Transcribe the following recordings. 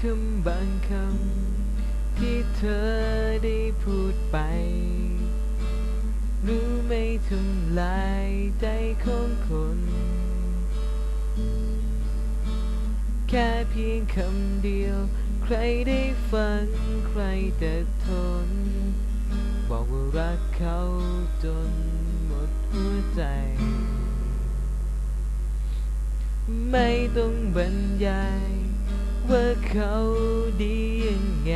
คำบางคำที่เธอได้พูดไป รู้ไม่ทำลายใจของคน แค่เพียงคำเดียว ใครได้ฟังใครแต่ทน บอกว่ารักเขาจนหมดหัวใจไม่ต้องบรรยาย ว่าเขาดียังไง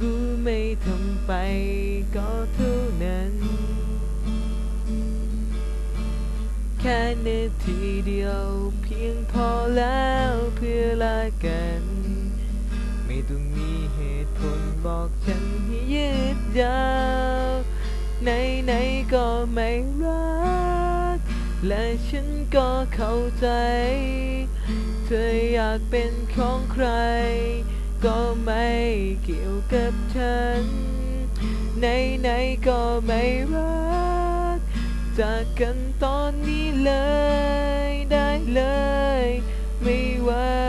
รู้ไม่ทำไปก็เท่านั้น แค่นาทีเดียวเพียงพอแล้วเพื่อลากัน ไม่ต้องมีเหตุผลบอกฉันให้ยืดยาวไหนไหนๆก็ไม่รัก และฉันก็เข้าใจ เธออยากเป็นของใคร ก็ไม่เกี่ยวกับฉันไหนไหนๆก็ไม่รัก จากกันตอนนี้เลยได้เลย ไม่ว่า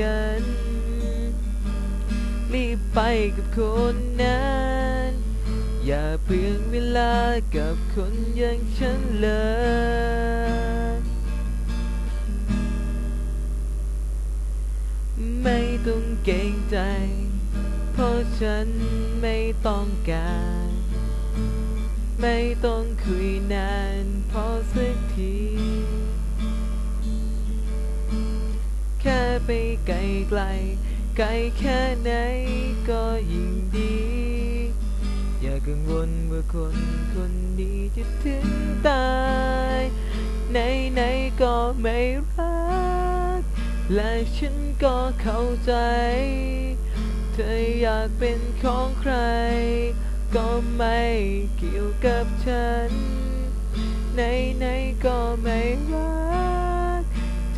กัน รีบไปกับคนนั้น อย่าเปลืองเวลากับคนอย่างฉันเลยไม่ต้องเกรงใจ เพราะฉันไม่ต้องการ ไม่ต้องคุยนานพอสักที แค่ไปไกลไกลไกลแค่ไหนก็ยิ่งดี กังวลว่าคนคนนี้จะถึงตายไหนไหนก็ไม่รัก และฉันก็เข้าใจ เธออยากเป็นของใคร ก็ไม่เกี่ยวกับฉัน ไหนไหนก็ไม่รัก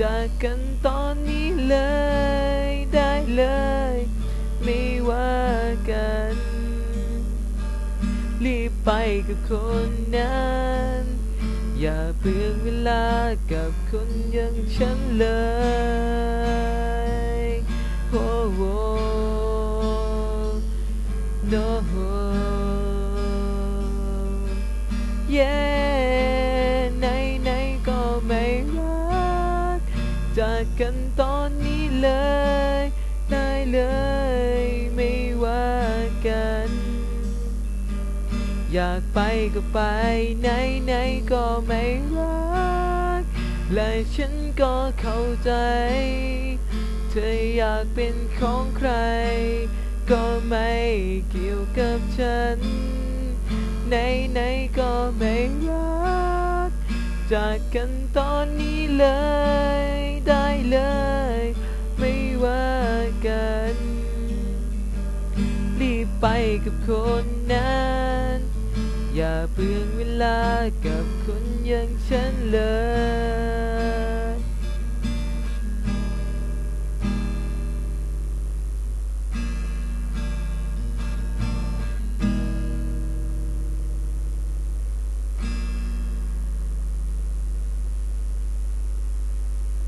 จากกันตอนนี้เลยได้เลย ไม่ว่ากัน ไปกับคนนั้น อย่าเปลืองเวลากับคนอย่างฉันเลยโอ้โห no เย้ไหนไหนก็ไม่รักจากกันตอนนี้เลย ได้เลยไม่ว่ากัน อยากไปก็ไป ไหนไหนก็ไม่รัก และฉันก็เข้าใจ เธออยากเป็นของใคร ก็ไม่เกี่ยวกับฉัน ไหนไหนก็ไม่รัก จากกันตอนนี้เลยได้เลย ไม่ว่ากัน รีบไปกับคนนั้น อย่าเปลืองเวลากับคนอย่างฉันเลย